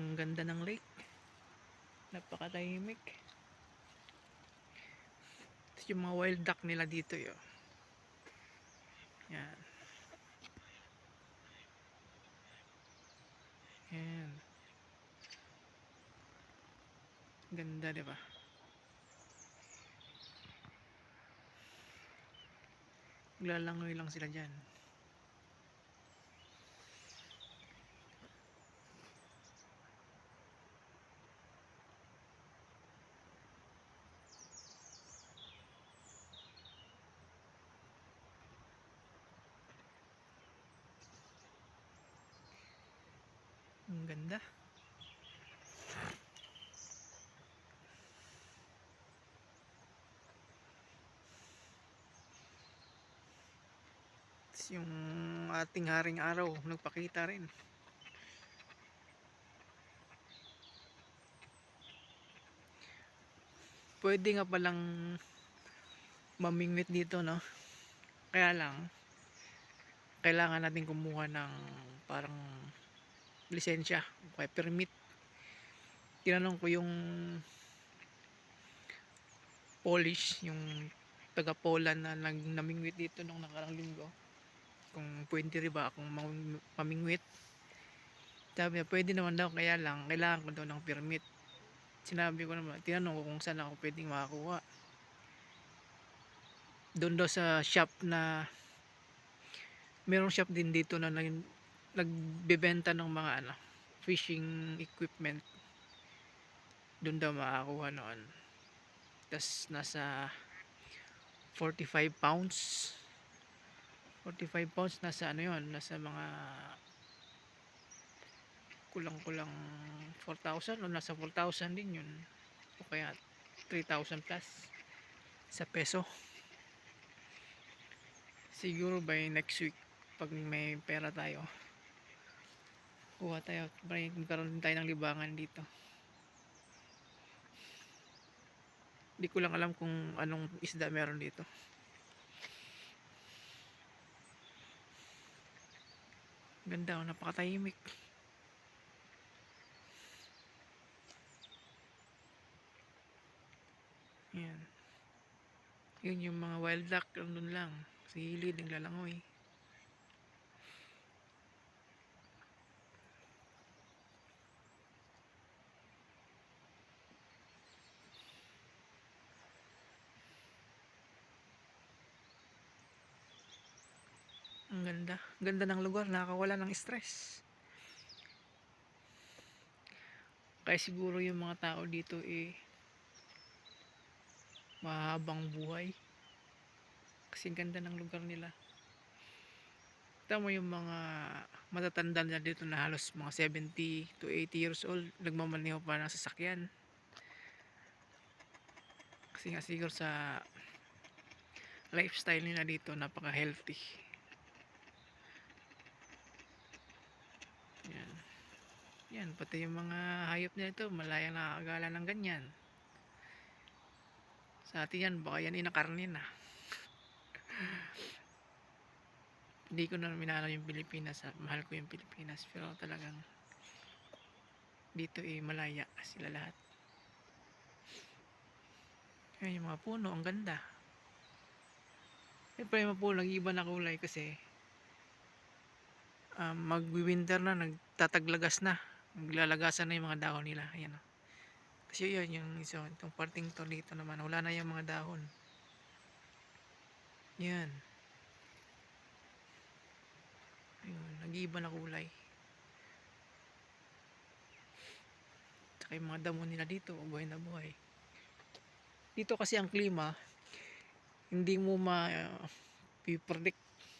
Ang ganda ng lake. Napakatahimik. Tapos yung mga wild duck nila dito yun. Yan. Yan. Ganda, di ba? Maglalangoy lang sila dyan. Ang ganda. Tapos yung ating haring araw, nagpakita rin. Pwede nga palang mamingwit dito, no? Kaya lang, kailangan natin kumuha ng parang lisensya, okay, permit. Tinanong ko yung Polish, yung taga Poland na nag dito nung nakarang linggo. Kung pwede rin ba akong mam- mamingwit. Sabi niya, pwede naman daw, kaya lang, kailangan ko daw ng permit. Sinabi ko naman, tinanong ko kung saan ako pwedeng makakuha. Doon daw sa shop na merong shop din dito na nag, nagbebenta ng mga ano, fishing equipment. Doon daw makakuha noon. Tapos nasa 45 pounds. 45 pounds nasa ano yon nasa mga kulang-kulang 4,000 o nasa 4,000 din yun. O kaya 3,000 plus sa peso. Siguro by next week pag may pera tayo kuha tayo magkaroon din tayo ng libangan dito hindi ko lang alam kung anong isda meron dito ganda oh, napakatahimik. Yan. Yun yung mga wild duck nandun lang. Sa hilid naglalangoy Ang ganda. Ganda ng lugar. Nakakawala ng stress. Kaya siguro yung mga tao dito eh mahabang buhay. Kasi ganda ng lugar nila. Tama yung mga matatanda na dito na halos mga 70 to 80 years old nagmamaneho pa ng sasakyan. Kasi nga siguro sa lifestyle nila dito napaka healthy. Yan. Yan, pati yung mga hayop nila ito, malayang nakakagala ng ganyan. Sa atin yan, baka yan inakarne na. Hindi ko na minanaw yung Pilipinas. ah. Mahal ko yung Pilipinas. Pero talagang dito eh, malaya sila lahat. Yan yung mga puno, ang ganda. Siyempre puno, nag-iba na kulay kasi um, mag-winter na, nagtataglagas na. Maglalagasan na yung mga dahon nila. Ayan. oh. Kasi yun, yung isa, itong parting to dito naman, wala na yung mga dahon. Yan. Ayun, nag-iiba na kulay. Tsaka yung mga damo nila dito, buhay na buhay. Dito kasi ang klima, hindi mo ma uh, predict